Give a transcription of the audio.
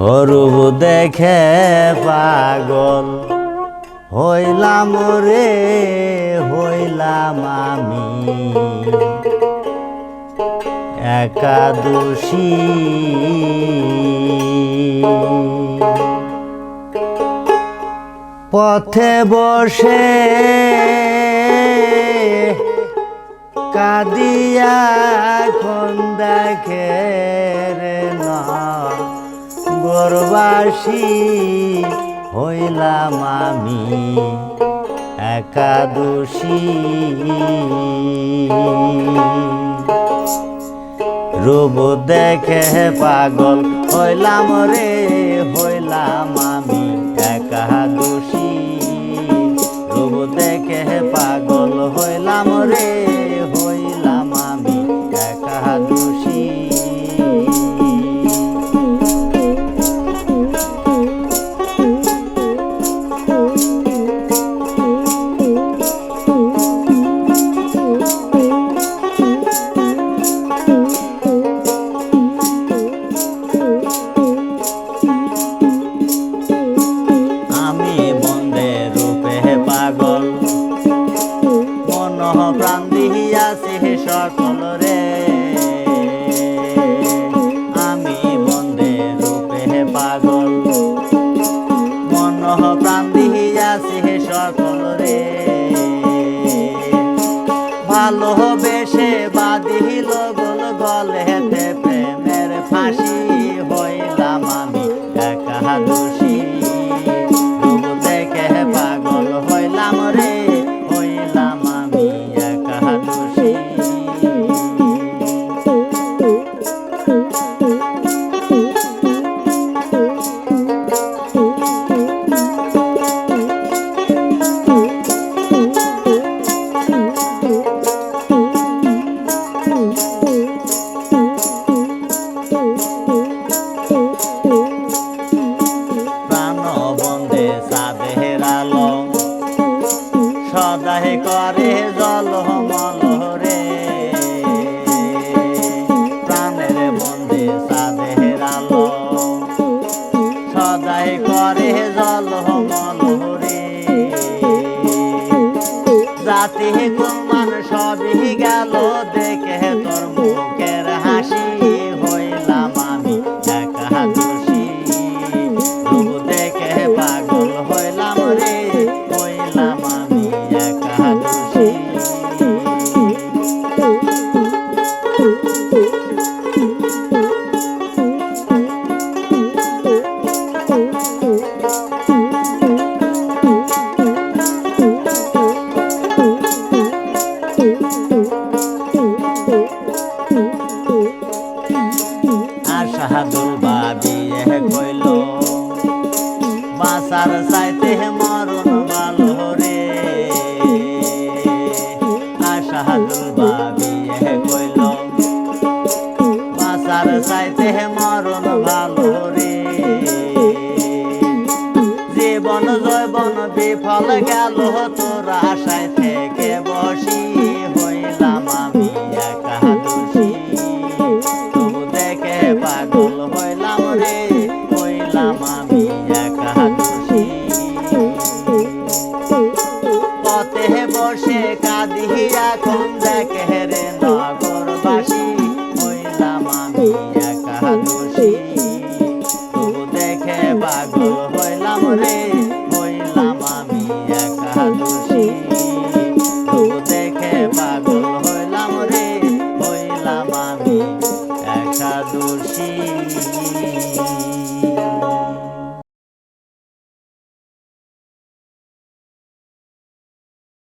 হরুব দেখে পাগল। হইলাম রে, হইলাম আমি। একাদশী পথে বসে কাদিয়া এখন দেখে রে না। গোরবাসী হইলাম আমি একাদশী। রূপ দেখে পাগল, হইলাম রে, হইলাম আমি একাদশী। রূপ দেখে পাগল সকল রে। আমি বন্দে রূপে পাগল। মন প্রাণ রে। ভালোবেসে বাঁধিল গোল গলেতে প্রেমের ফাঁসি হইলাম জাতি কুমান সবই গেল দেখে তোর বাসার চাইতে মরণ ভালো রে। আশাহাদুল বাবিয়ে কইল, বাসার চাইতে মরণ ভালো রে। জীবন, জৈবন বিফল গেল তোর আশায় Thank you.